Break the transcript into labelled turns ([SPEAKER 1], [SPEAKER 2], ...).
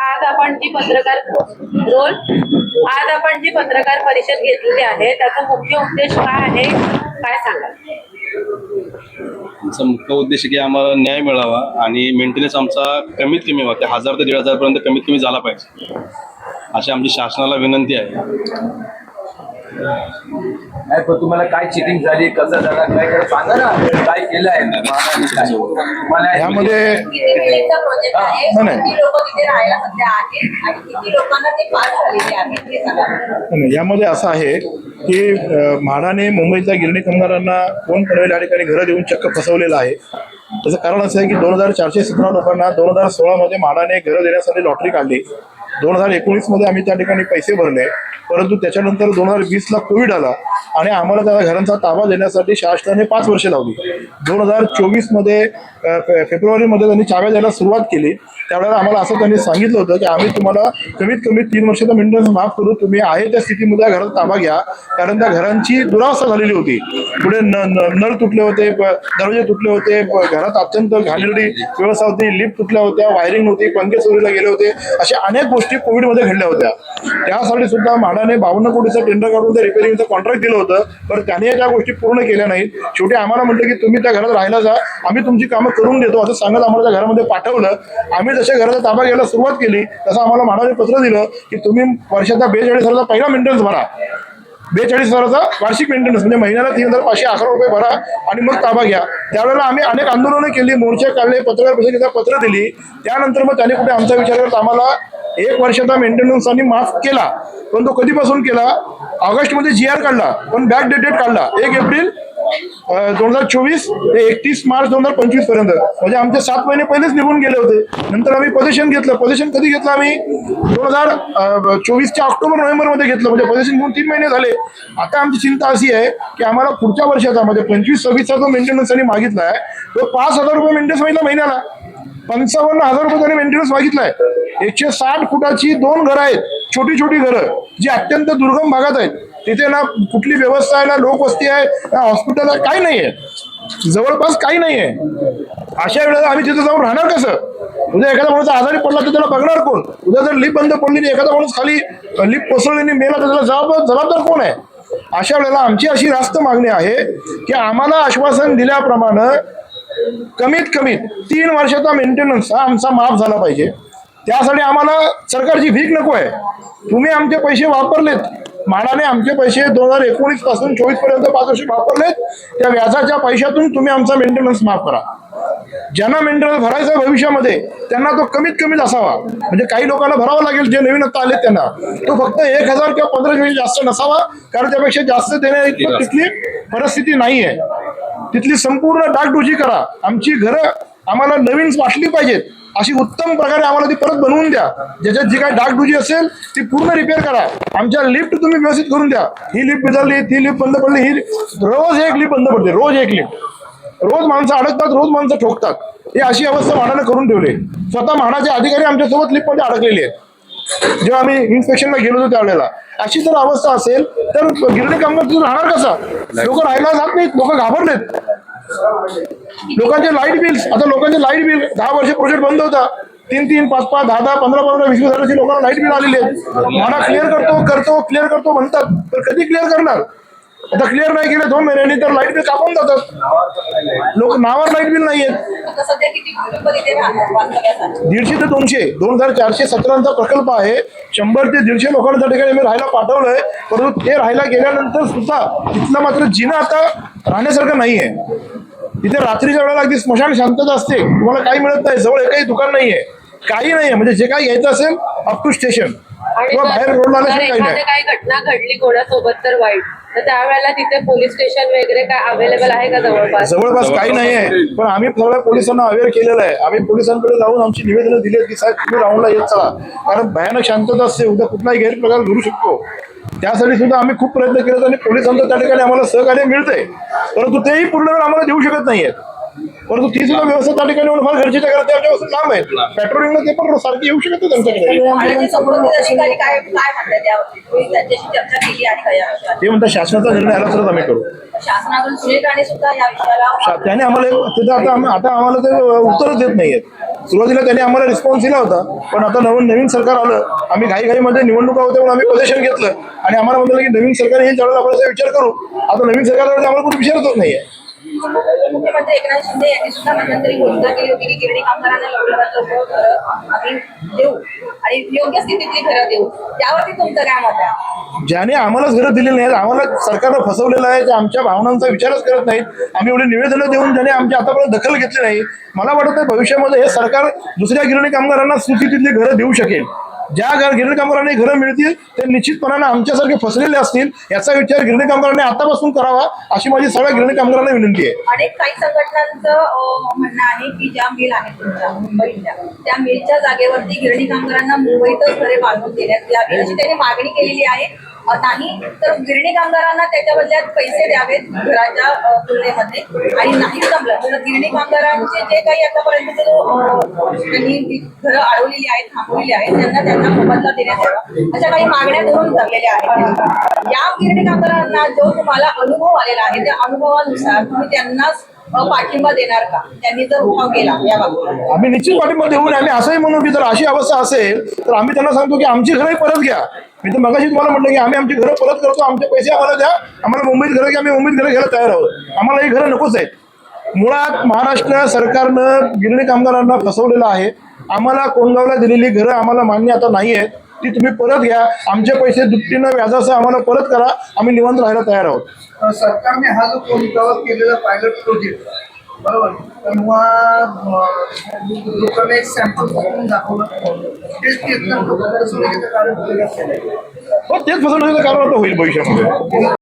[SPEAKER 1] आज आपण जी पत्रकार रोल आज आपण जी पत्रकार परिषद घेतलेली आहे त्याचा मुख्य उद्देश काय आहे काय सांगा
[SPEAKER 2] आमचा मुख्य उद्देश की आम्हाला न्याय मिळावा आणि मेंटेनन्स आमचा कमीत कमी व्हा ते हजार ते दीड हजारपर्यंत कमीत कमी झाला पाहिजे. अशी आमची शासनाला विनंती आहे.
[SPEAKER 3] नाही पण तुम्हाला काय चिटिंग झाली कसं झालं काय काय सांगा ना. काय केलं आहे.
[SPEAKER 4] यामध्ये
[SPEAKER 5] किती मिनिटचा प्रोजेक्ट आहे?
[SPEAKER 4] नाही, नाही.
[SPEAKER 5] किती लोक तिथे राहायला सध्या आहेत? आणि किती लोकांना ते पास झालेले आहेत? हे सांगा.
[SPEAKER 4] नाही, यामध्ये असं आहे की अ, म्हाडाने मुंबईतल्या गिरणी कामगारांना फोन पनवेल या ठिकाणी घरं देऊन चक्क फसवलेलं आहे. त्याचं कारण असं आहे की दोन हजार चारशे सतरा लोकांना दोन हजार सोळामध्ये म्हाडाने घरं देण्यासाठी लॉटरी काढली. दोन हजार एकोणीसमध्ये आम्ही त्या ठिकाणी पैसे भरले. परंतु त्याच्यानंतर दोन हजार वीसला कोविड आला आणि आम्हाला त्या घरांचा ताबा देण्यासाठी शासनाने पाच वर्ष लावली. दोन हजार चोवीसमध्ये फे- फेब्रुवारीमध्ये त्यांनी चाव्या द्यायला सुरुवात केली. त्यावेळेला आम्हाला असं त्यांनी सांगितलं होतं की आम्ही तुम्हाला कमीत कमी तीन वर्षाचा मेंटेनन्स माफ करू. तुम्ही आहे त्या स्थितीमध्ये त्या घरात ताबा घ्या. कारण त्या घरांची दुरावस्था झालेली होती. पुढे न- न- नळ तुटले होते दरवाजे तुटले होते घरात अत्यंत घाणेरडी व्यवस्था होती लिफ्ट तुटल्या होत्या वायरिंग नव्हती पंखे चोरीला गेले होते. अशा अनेक गोष्टी कोविडमध्ये घडल्या होत्या. त्यासाठी सुद्धा म्हाडाने बावन्न कोटीचं टेंडर काढून ते रिपेरिंगचं कॉन्ट्रॅक्ट दिलं होतं. पण त्याने त्या गोष्टी पूर्ण केल्या नाहीत. शेवटी आम्हाला म्हटलं की तुम्ही त्या घरात राहायला जा. आम्ही तुमची कामं करून देतो असं सांगत आम्हाला त्या घरामध्ये पाठवलं. आम्ही जशा घराचा ताबा घ्यायला सुरुवात केली तसं आम्हाला म्हाडाने पत्र दिलं की तुम्ही वर्षाचा बेचाळीस हजाराचा पहिला मेंटेनन्स भरा. बेचाळीस हजाराचा वार्षिक मेंटेनन्स म्हणजे महिन्याला तीन हजार पाचशे अकरा रुपये भरा आणि मग ताबा घ्या. त्यावेळेला आम्ही अनेक आंदोलनं केली मोर्चे काढले पत्रकार परिषदेला पत्र दिली. त्यानंतर मग त्याने कुठे आमचा विचार करत आम्हाला एक वर्षाचा मेंटेनन्स आणि माफ केला. पण तो कधीपासून केला? ऑगस्टमध्ये जी आर काढला पण बॅक डेटेड काढला. एक एप्रिल दोन हजार चोवीस ते एकतीस मार्च दोन हजार पंचवीसपर्यंत. म्हणजे आमचे सात महिने पहिलेच निघून गेले होते. नंतर आम्ही पोझिशन घेतलं. पोझिशन कधी घेतलं आम्ही? दोन हजार चोवीसच्या ऑक्टोबर नोव्हेंबरमध्ये घेतलं. म्हणजे पोझिशन घेऊन तीन महिने झाले. आता आमची चिंता अशी आहे की आम्हाला पुढच्या वर्षाचा म्हणजे पंचवीस सव्वीसचा जो मेंटेनन्स त्यांनी मागितला आहे तो पाच हजार रुपये मेंटेनन्स महिना महिन्याला. पंचावन्न हजार रुपये त्यांनी मेंटेनन्स मागितलाय. एकशे साठ फुटाची दोन घरं आहेत छोटी छोटी घरं जी अत्यंत दुर्गम भागात आहेत. तिथे ना कुठली व्यवस्था आहे ना लोकवस्ती आहे ना हॉस्पिटल आहे काही नाही आहे जवळपास काही नाही आहे अशा वेळेला आम्ही तिथे जाऊन राहणार कसं? उद्या एखादा माणूस आजारी पडला तर त्याला बघणार कोण? उद्या जर लिफ्ट बंद पडली आणि एखादा माणूस खाली लिफ्ट कोसळली मेला तर त्याला जबाबदार जबाबदार कोण आहे? अशा वेळेला आमची अशी रास्त मागणी आहे की आम्हाला आश्वासन दिल्याप्रमाणे कमीत कमी तीन वर्षाचा मेंटेनन्स हा आमचा माफ झाला पाहिजे. त्यासाठी आम्हाला सरकारची भीक नको आहे. तुम्ही आमचे पैसे वापरलेत. म्हाडाने आमचे पैसे दोन हजार एकोणीसपासून चोवीसपर्यंत पाच वर्ष वापरलेत. त्या व्याजाच्या पैशातून तुम्ही आमचा मेंटेनन्स माफ करा. ज्यांना मेंटेनन्स भरायचा भविष्यामध्ये त्यांना तो कमीत कमीच असावा म्हणजे काही लोकांना भरावा लागेल जे नवीन आता आले त्यांना. तो फक्त एक हजार किंवा पंधराशे जास्त नसावा कारण त्यापेक्षा जास्त देण्याची तिथली परिस्थिती नाही आहे तिथली संपूर्ण डागडुजी करा. आमची घरं आम्हाला नवीन वाटली पाहिजेत अशी उत्तम प्रकारे आम्हाला ती परत बनवून द्या. ज्याच्यात जी काय डागडुजी असेल ती पूर्ण रिपेअर करा. आमच्या लिफ्ट तुम्ही व्यवस्थित करून द्या. ही लिफ्ट बिघडली ती लिफ्ट बंद पडली ही रोज एक लिफ्ट बंद पडते रोज एक लिफ्ट रोज माणसं अडकतात रोज माणसं ठोकतात. ही अशी अवस्था म्हाडाने करून ठेवली. स्वतः म्हाडाचे अधिकारी आमच्यासोबत लिफ्टमध्ये अडकलेले आहेत. जेव्हा आम्ही इन्स्पेक्शनला गेलो होतो त्यावेळेला. अशी जर अवस्था असेल तर गिरणी कामगार तिथून राहणार कसा? लोक राहायला जात नाहीत लोक घाबरलेत. लोकांचे लाइट बिल्स आता लोकांचे लाइट बिल दहा वर्ष प्रोजेक्ट बंद होता. तीन तीन पाच पाच दहा दहा पंधरा पंधरा वीस वीस हजाराची लोकांना लाइट बिल आलेले आहेत. मला क्लिअर करतो करतो क्लिअर करतो म्हणतात तर कधी क्लिअर करणार? आता क्लिअर नाही केले दोन महिन्यांनी तर लाइट बिल कापून जातात. लोक नावावर लाइट बिल नाही आहेत दीडशे ते दोनशे दोन हजार चारशे सतराचा प्रकल्प आहे. शंभर ते दीडशे लोकांना त्या ठिकाणी मी राहायला पाठवलंय. परंतु ते राहायला गेल्यानंतर सुद्धा तिथलं मात्र जिना आता राहण्यासारखं नाही आहे तिथे रात्रीच्या वेळेला अगदी स्मशान शांतता असते. तुम्हाला काही मिळत नाही. जवळ एकही दुकान नाहीये. काही नाहीये. म्हणजे जे काही घ्यायचं असेल अप टू स्टेशन
[SPEAKER 1] आणि
[SPEAKER 4] किंवा बाहेर रोडला काही
[SPEAKER 1] घटना घडली कोणासोबत तर वाईट. तर त्यावेळेला तिथे पोलीस स्टेशन वगैरे काय अवेलेबल आहे का जवळपास?
[SPEAKER 4] जवळपास काही नाही. आहे पण आम्ही सगळ्या पोलिसांना अवेअर केलेलं आहे. आम्ही पोलिसांकडे जाऊन आमची निवेदनं दिली की साहेब तुम्ही राऊंडला येत चला. कारण भयानक शांतता असते. उद्या कुठलाही गैरप्रकार घडू शकतो. त्यासाठी सुद्धा आम्ही खूप प्रयत्न केले आणि पोलिसांचं त्या ठिकाणी आम्हाला सहकार्य मिळतंय. परंतु तेही पूर्ण वेळ आम्हाला देऊ शकत नाहीयेत. परंतु ती सुद्धा व्यवस्था त्या ठिकाणी फार गरजेचं आहे, कारण ते आमच्यापासून लांब आहेत. पेट्रोलिंगला ते पण सारखी येऊ शकत नाही त्यांच्याकडे.
[SPEAKER 5] ते संबंधित अधिकारी काय काय म्हणतात त्यावरती तुम्ही त्यांच्याशी चर्चा केली आणि काय या विषयावर?
[SPEAKER 4] ते म्हणतात शासनाचा निर्णय आला तरच आम्ही करू. त्याने आम्हाला तिथं आता आम्ही- आता आम्हाला ते उत्तरच देत नाहीयेत. सुरुवातीला त्यांनी आम्हाला रिस्पॉन्स दिला होता पण आता नवीन नवीन सरकार आलं आम्ही घाईघाईमध्ये निवडणुका होत्या म्हणून आम्ही पोझिशन घेतलं. आणि आम्हाला म्हटलं की नवीन सरकार येईल त्यावेळेला आपण असा विचार करू. आता नवीन सरकार आम्हाला कुठे विचारतच नाही आहे
[SPEAKER 5] मुख्यमंत्री एकनाथ शिंदे यांनी सुद्धा मध्यंतरी घोषणा केली होती की गिरणी कामगारांना लवकरात लवकर आम्ही देऊ आणि योग्य स्थितीतली घरं देऊ. त्यावरती तुमचं काय मत आहे?
[SPEAKER 4] ज्याने आम्हालाच घरं दिलेली नाहीत आम्हाला सरकारनं फसवलेलं आहे ते आमच्या भावनांचा विचारच करत नाहीत. आम्ही एवढे निवेदनं देऊन ज्याने आमची आतापर्यंत दखल घेतली नाही. मला वाटत नाही भविष्यामध्ये हे सरकार दुसऱ्या गिरणी कामगारांना स्थितीतली घरं देऊ शकेल. ज्या घर गिरणी कामगारांना घरं मिळतील ते निश्चितपणाने आमच्यासारखे फसलेले असतील याचा विचार गिरणी कामगारांनी आतापासून करावा अशी माझी सगळ्या गिरणी कामगारांना विनंती आहे.
[SPEAKER 5] अनेक काही संघटनांचं म्हणणं आहे की ज्या मिल आहेत तुमच्या मुंबईतल्या त्या मिलच्या जागेवरती गिरणी कामगारांना मुंबईतच घरे बांधून देण्यात यावी अशी त्यांनी मागणी केलेली आहे. नाही तर गिरणी कामगारांना त्याच्या बदल्यात पैसे द्यावेत घराच्या तुलनेमध्ये आणि नाही जमलं तर गिरणी कामगारांचे जे काही आतापर्यंत जो त्यांनी घरं अडवलेली आहेत थांबवलेली आहेत त्यांना त्यांना मोबदला देण्यात यावा. अशा काही मागण्या धरून धरलेल्या आहेत. या गिरणी कामगारांना जो तुम्हाला अनुभव आलेला आहे त्या अनुभवानुसार तुम्ही त्यांनाच पाठिंबा देणार का? त्यांनी जर उठाव केला या बाबतीत.
[SPEAKER 4] आम्ही निश्चित पाठिंबा देऊ आणि आम्ही असंही म्हणू की जर अशी अवस्था असेल तर आम्ही त्यांना सांगतो की आमची घरही परत घ्या. मी तर मगाशी तुम्हाला म्हटलं की आम्ही आमची घरं परत करतो आमचे पैसे आम्हाला द्या. आम्हाला मुंबईत घरं की आम्ही मुंबईत घरं घ्यायला तयार आहोत. आम्हाला ही घरं नकोच आहेत. मुळात महाराष्ट्र सरकारनं गिरणी कामगारांना फसवलेलं आहे. आम्हाला कोणगावला दिलेली घरं आम्हाला मान्य आता नाही आहेत. ती तुम्ही परत घ्या. आमचे पैसे दुपटीनं व्याजासह आम्हाला परत करा. आम्ही निवांत राहायला तयार आहोत.
[SPEAKER 6] सरकारने हा जो कोणतावर केलेला पायलट प्रोजेक्ट बरोबर. तेव्हा लोकांना एक सॅम्पल करून दाखवलं तेच घेतलं फसवणुकीचं कारण
[SPEAKER 4] हो तेच फसवणुकीचं कारण आता होईल भविष्यामध्ये.